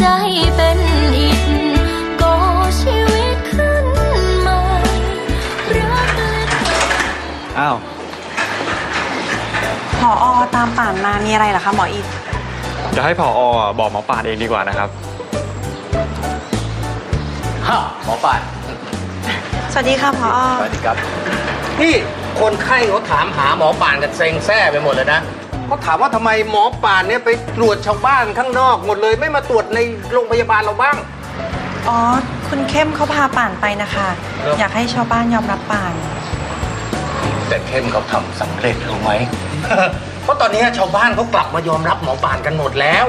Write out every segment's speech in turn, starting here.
ใจเป็นอิฐก่อชีวิตขึ้นใหม่รักเล็กอ้าวพออตามป่านมามีอะไรเหรอคะหมออีทจะให้ผออะบอกหมอป่านเองดีกว่านะครับ ฮะหมอป่านสวัสดีค่ะพออสวัสดีครับ นี่คนไข้เขาถามหาหมอป่านกันเซ็งแซ่ไปหมดเลยนะ เขาถามว่าทำไมหมอป่านเนี่ยไปตรวจชาวบ้านข้างนอกหมดเลย ไม่มาตรวจในโรงพยาบาลเราบ้าง อ๋อ คุณเข้มเขาพาป่านไปนะคะ ครับ อยากให้ชาวบ้านยอมรับป่าน แต่เข้มเขาทำสำเร็จรู้ไหม เพราะตอนนี้ชาวบ้านเขากลับมายอมรับหมอป่านกันหมดแล้ว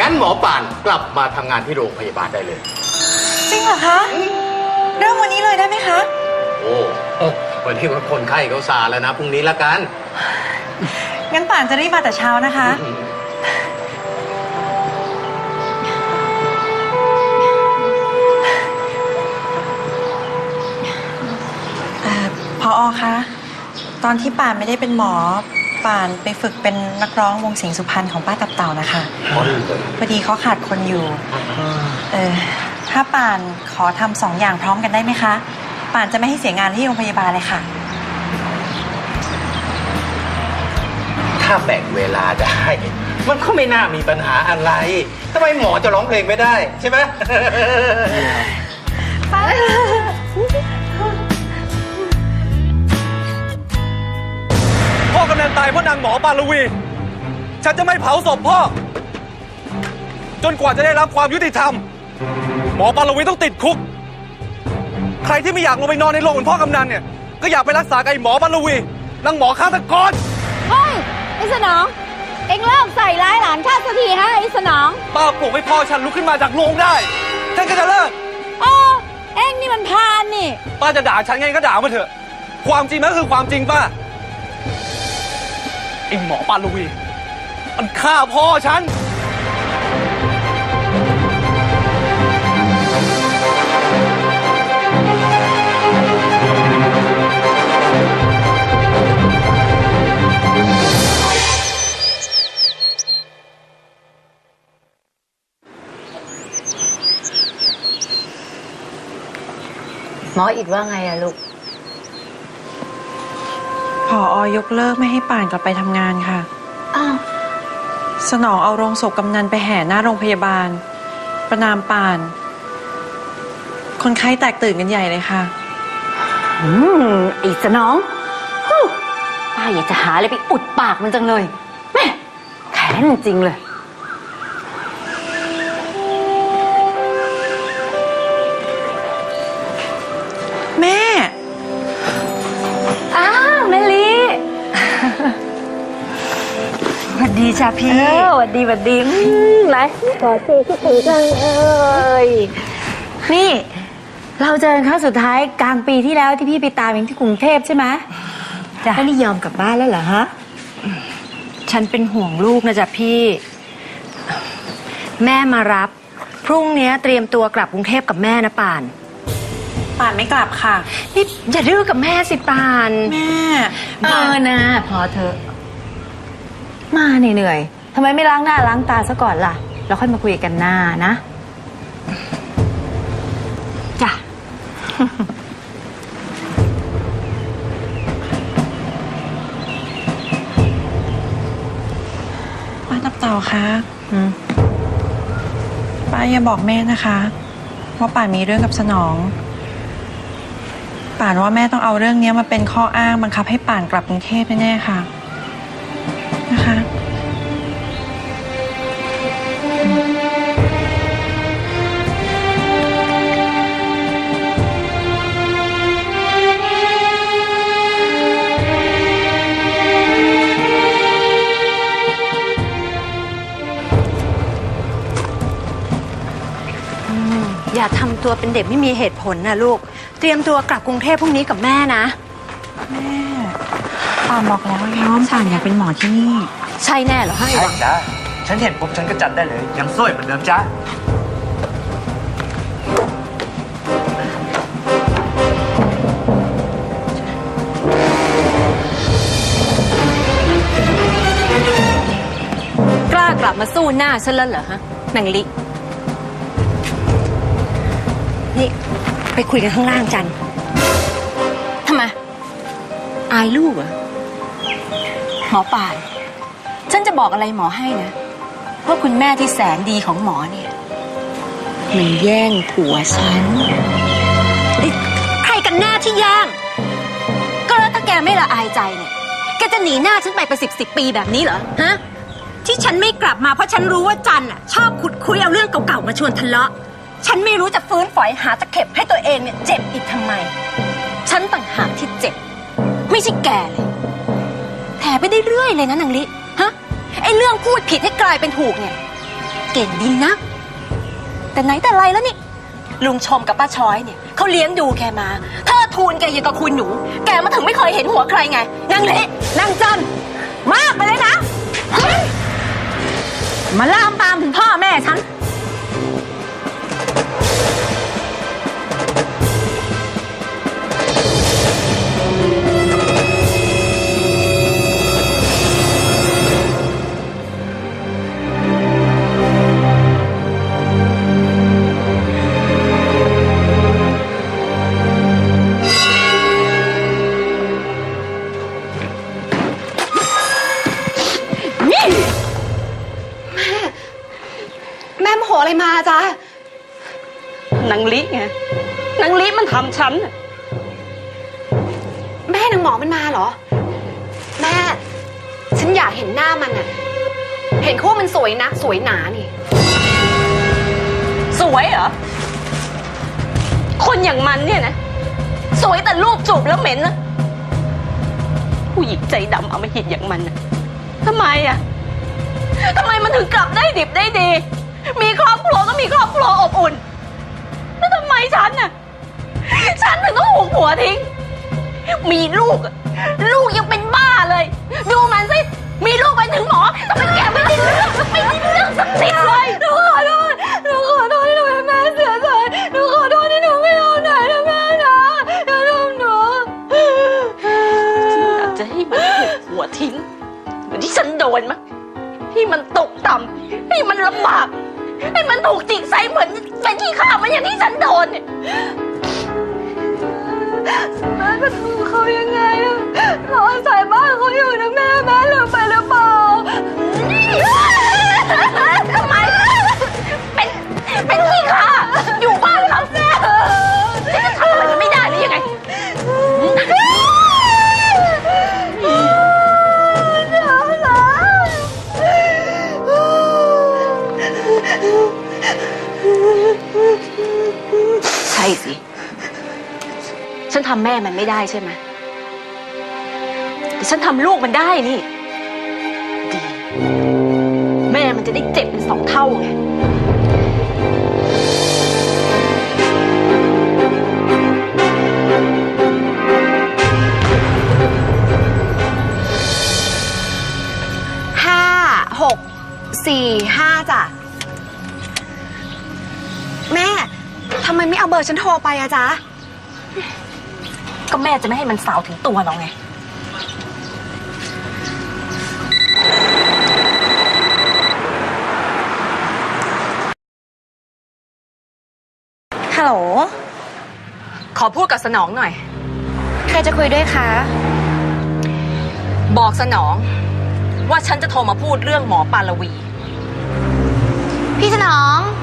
งั้นหมอป่านกลับมาทำงานที่โรงพยาบาลได้เลย จริงเหรอคะ เริ่มวันนี้เลยได้ไหมคะ โอ้โอ้วันนี้ว่าคนไข้เขาซาแล้วนะพรุ่งนี้ละกัน งั้นป่านจะรีบมาแต่เช้านะคะ เอ่อพออคะ ตอนที่ป่านไม่ได้เป็นหมอ ป่านไปฝึกเป็นนักร้องวงเสียงสุพรรณของป้าตับเต่านะคะ พอดีเขาขาดคนอยู่ เออถ้าป่านขอทำสองอย่างพร้อมกันได้ไหมคะ ป่านจะไม่ให้เสียงานที่โรงพยาบาลเลยค่ะ ถ้าแบ่งเวลาได้ มันก็ไม่น่ามีปัญหาอะไรทำไมหมอจะร้องเพลงไม่ได้ใช่ไหม พ่อกำนันตายเพราะนางหมอปาลวี ฉันจะไม่เผาศพพ่อ จนกว่าจะได้รับความยุติธรรม หมอปาลวีต้องติดคุก ใครที่ไม่อยากลงไปนอนในโรงเหมือนพ่อกำนันเนี่ย ก็อยากไปรักษากับไอ้หมอปาลวีนางหมอฆาตกร เฮ้ย ไอ้สนอง เอ็งเลิกใส่ร้ายหลานข้าสักทีฮะไอ้สนอง ป้าปลุกให้พ่อฉันลุกขึ้นมาจากโรงได้ ฉันก็จะเลิก โอ้เอ็งนี่มันพานนี่ ป้าจะด่าฉันไงก็ด่ามาเถอะ ความจริงมันก็คือความจริงป้าไอ้หมอปาลวีมันฆ่าพ่อฉัน หมออิดว่าไงอะลูกพออยกเลิกไม่ให้ป่านกลับไปทำงานค่ะ อ้าว สนองเอาโรงศพกำนันไปแห่หน้าโรงพยาบาล ประนามป่าน คนไข้แตกตื่นกันใหญ่เลยค่ะ อืมไอีสนองฮู้ป้าอยากจะหาอะไรไปอุดปากมันจังเลยแม่แค้นจริงเลย จ้ะพี่สวัสดีสวัสดีอืมไหนขอซีคิดถึงจังเอ้ยนี่เราเจอกันครั้งสุดท้ายกลางปีที่แล้วที่พี่ไปตามเองที่กรุงเทพใช่ไหมจ้ะแล้วนี่ยอมกลับบ้านแล้วเหรอฮะฉันเป็นห่วงลูกนะจ๊ะพี่ แม่มารับ พรุ่งนี้เตรียมตัวกลับกรุงเทพกับแม่นะป่านป่านไม่กลับค่ะ นี่อย่าดื้อกับแม่สิป่าน แม่ เออนะ พอเถอะ มาเหนื่อยๆทำไมไม่ล้างหน้าล้างตาซะก่อนล่ะ แล้วค่อยมาคุยกันหน้านะจ้ะ ป้าตับเต่าคะป้าอย่าบอกแม่นะคะ ว่าป่านมีเรื่องกับสนอง ป่านว่าแม่ต้องเอาเรื่องนี้มาเป็นข้ออ้างบังคับให้ป่านกลับกรุงเทพแน่ๆค่ะนะคะ ตัวเป็นเด็กไม่มีเหตุผลนะลูก เตรียมตัวกลับกรุงเทพพรุ่งนี้กับแม่นะ แม่ป่านบอกแล้วไงว่าป่านอยากเป็นหมอที่นี่ ใช่แน่เหรอให้ใช่หวังจ้าฉันเห็นปุ๊บฉันก็จัดได้เลย ยังสวยเหมือนเดิมจ้ากล้ากลับมาสู้หน้าฉันแล้วเหรอฮะนางลิ นี่ ไปคุยกันข้างล่างจันทำไม อายลูกเหรอ หมอป่าน ฉันจะบอกอะไรหมอให้นะ ว่าคุณแม่ที่แสนดีของหมอเนี่ยมันแย่งผัวฉัน ใครกันแน่ที่แย่ง ก็แล้วถ้าแกไม่ละอายใจเนี่ย แกจะหนีหน้าฉันไปเป็นสิบสิบปีแบบนี้เหรอ ฮะ ที่ฉันไม่กลับมาเพราะฉันรู้ว่าจันอะชอบขุดคุยเอาเรื่องเก่าๆมาชวนทะเลาะ ฉันไม่รู้จะฟื้นฝอยหาตะเข็บให้ตัวเองเนี่ยเจ็บอีกทำไม ฉันต่างหากที่เจ็บ ไม่ใช่แกเลยแถไปได้เรื่อยเลยนะนางลิฮะไอเรื่องพูดผิดให้กลายเป็นถูกเนี่ย เก่งดีนัก แต่ไหนแต่ไรแล้วนี่ ลุงชมกับป้าช้อยเนี่ยเขาเลี้ยงดูแกมาเธอทูลแกอย่างกับคุณหนู แกมาถึงไม่เคยเห็นหัวใครไงนางเละนางจันมากไปเลยนะ มาล่ามปามถึงพ่อแม่ฉัน นางลิไงนางลิมันทำฉันน่ะแม่นางหมอมันมาเหรอ แม่ ฉันอยากเห็นหน้ามันอะเห็นเขาว่ามันสวยนักสวยหนานี่ สวยเหรอ คนอย่างมันเนี่ยนะ สวยแต่รูปจูบแล้วเหม็นนะผู้หญิงใจดำเอามาหิดอย่างมันน่ะทำไมอะทำไมมันถึงกลับได้ดิบได้ดี มีครอบครัวก็มีครอบครัวอบอุ่น แล้วทำไมฉันน่ะ ฉันถึงต้องหูผัวทิ้ง มีลูก ลูกยังเป็นบ้าเลย ดูมันสิ มีลูกไปถึงหมอทำไมแกไม่ได้เรื่องไม่ได้เรื่องสักนิดเลยหนูขอโทษหนูขอโทษที่หนูแม่เสียใจหนูขอโทษที่หนูไม่เอาไหนนะแม่นะอย่าทำหนูฉันอยากจะให้มันถูกหัวทิ้งเหมือนที่ฉันโดนมั้งที่มันตกต่ำให้มันลำบากให้มันถูกจิกใส่เหมือน เป็นที่ข้ามันอย่างที่ฉันโดนเนี่ยแม่จะดูเขายังไงอะเราอาศัยบ้านเขาอยู่นะแม่แม่ลืมไปหรือเปล่าทำไม เป็น เป็นขี้ข้าอยู่บ้านเขาแม่จะทำอะไรไม่ได้หรือยังไง ใช่สิ ฉันทำแม่มันไม่ได้ใช่ไหมแต่ฉันทำลูกมันได้นี่ ดี แม่มันจะได้เจ็บเป็นสองเท่าไง ฉันโทรไปอะจ๊ะ ก็แม่จะไม่ให้มันสาวถึงตัวเราไง ฮัลโหล ขอพูดกับสนองหน่อย ใครจะคุยด้วยคะ บอกสนอง ว่าฉันจะโทรมาพูดเรื่องหมอปาลวี พี่สนองพี่สนอง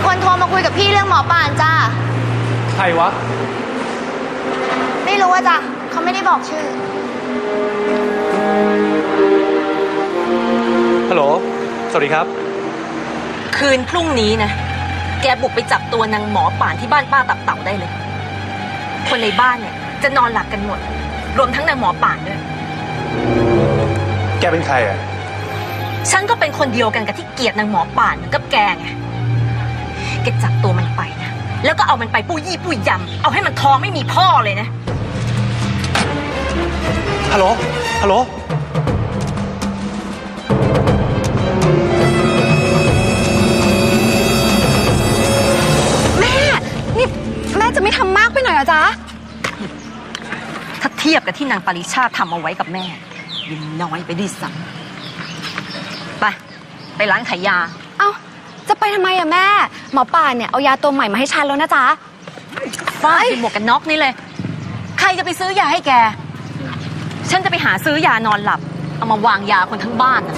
มีคนโทรมาคุยกับพี่เรื่องหมอป่านจ้า ใครวะ ไม่รู้อะจ้ะเขาไม่ได้บอกชื่อ ฮัลโหล สวัสดีครับ คืนพรุ่งนี้นะ แกบุกไปจับตัวนางหมอป่านที่บ้านป้าตับเต่าได้เลย คนในบ้านเนี่ย จะนอนหลับกันหมด รวมทั้งนางหมอป่านด้วย แกเป็นใครอะ ฉันก็เป็นคนเดียวกันกับที่เกลียดนางหมอป่านเหมือนกับแกไงแกจับตัวมันไปนะ แล้วก็เอามันไปปุยยี่ปุยยำ เอาให้มันท้องไม่มีพ่อเลยนะ ฮัลโหล ฮัลโหล แม่ นี่แม่จะไม่ทำมากไปหน่อยเหรอจ๊ะ ถ้าเทียบกับที่นางปริชาติทำเอาไว้กับแม่ยังน้อยไปด้วยซ้ำไป ไปร้านขายยาเอ้า จะไปทำไมอะแม่ หมอป่านเนี่ยเอายาตัวใหม่มาให้ฉันแล้วนะจ๊ะ ฟาดเป็นหมวกกันน็อกนี่เลย ใครจะไปซื้อยาให้แก ฉันจะไปหาซื้อยานอนหลับ เอามาวางยาคนทั้งบ้านน่ะ